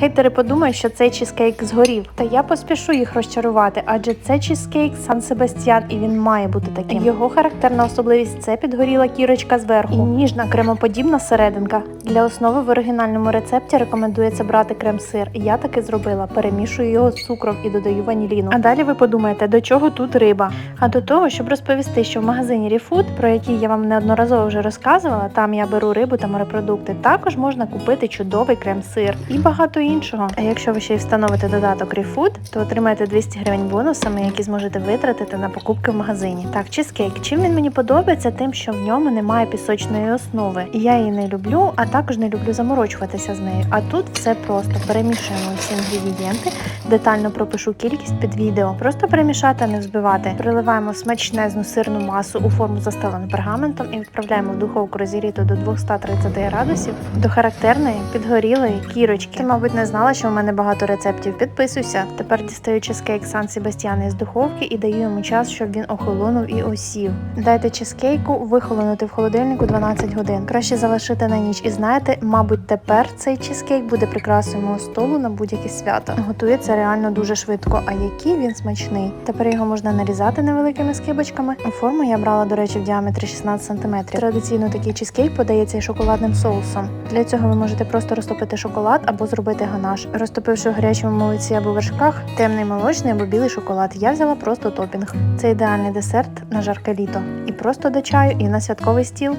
Хейтери подумають, що цей чизкейк згорів. Та я поспішу їх розчарувати, адже це чизкейк Сан Себастьян, і він має бути таким. Його характерна особливість це підгоріла кірочка зверху і ніжна кремоподібна серединка. Для основи в оригінальному рецепті рекомендується брати крем-сир. Я таки зробила. Перемішую його з цукром і додаю ваніліну. А далі ви подумаєте, до чого тут риба? А до того, щоб розповісти, що в магазині Ріфуд, про який я вам неодноразово вже розказувала, там я беру рибу та морепродукти. Також можна купити чудовий крем-сир і багато іншого. А якщо ви ще й встановите додаток Ріфуд, то отримаєте 200 гривень бонусами, які зможете витратити на покупки в магазині. Так, чизкейк. Чим він мені подобається, тим, що в ньому немає пісочної основи. І я її не люблю, а також не люблю заморочуватися з нею. А тут все просто перемішуємо всі інгредієнти, детально пропишу кількість під відео. Просто перемішати, не взбивати. Приливаємо смачнезну сирну масу у форму застелену пергаментом і відправляємо в духовку розігріту до 230 градусів до характерної підгорілої кірочки. Ти, мабуть, не знала, що в мене багато рецептів. Підписуйся. Тепер дістаю чизкейк Сан Себастьян із духовки і даю йому час, щоб він охолонув і осів. Дайте чизкейку вихолонути в холодильнику 12 годин. Краще залишити на ніч. І знаєте, мабуть, тепер цей чизкейк буде прикрасою мого столу на будь-яке свято. Готується реально дуже швидко, а який він смачний. Тепер його можна нарізати невеликими скибочками. Форму я брала, до речі, в діаметрі 16 см. Традиційно такий чизкейк подається і шоколадним соусом. Для цього ви можете просто розтопити шоколад або зробити ганаш. Розтопивши в гарячому молоці або вершках, темний молочний або білий шоколад. Я взяла просто топінг. Це ідеальний десерт на жарке літо. І просто до чаю, і на святковий стіл.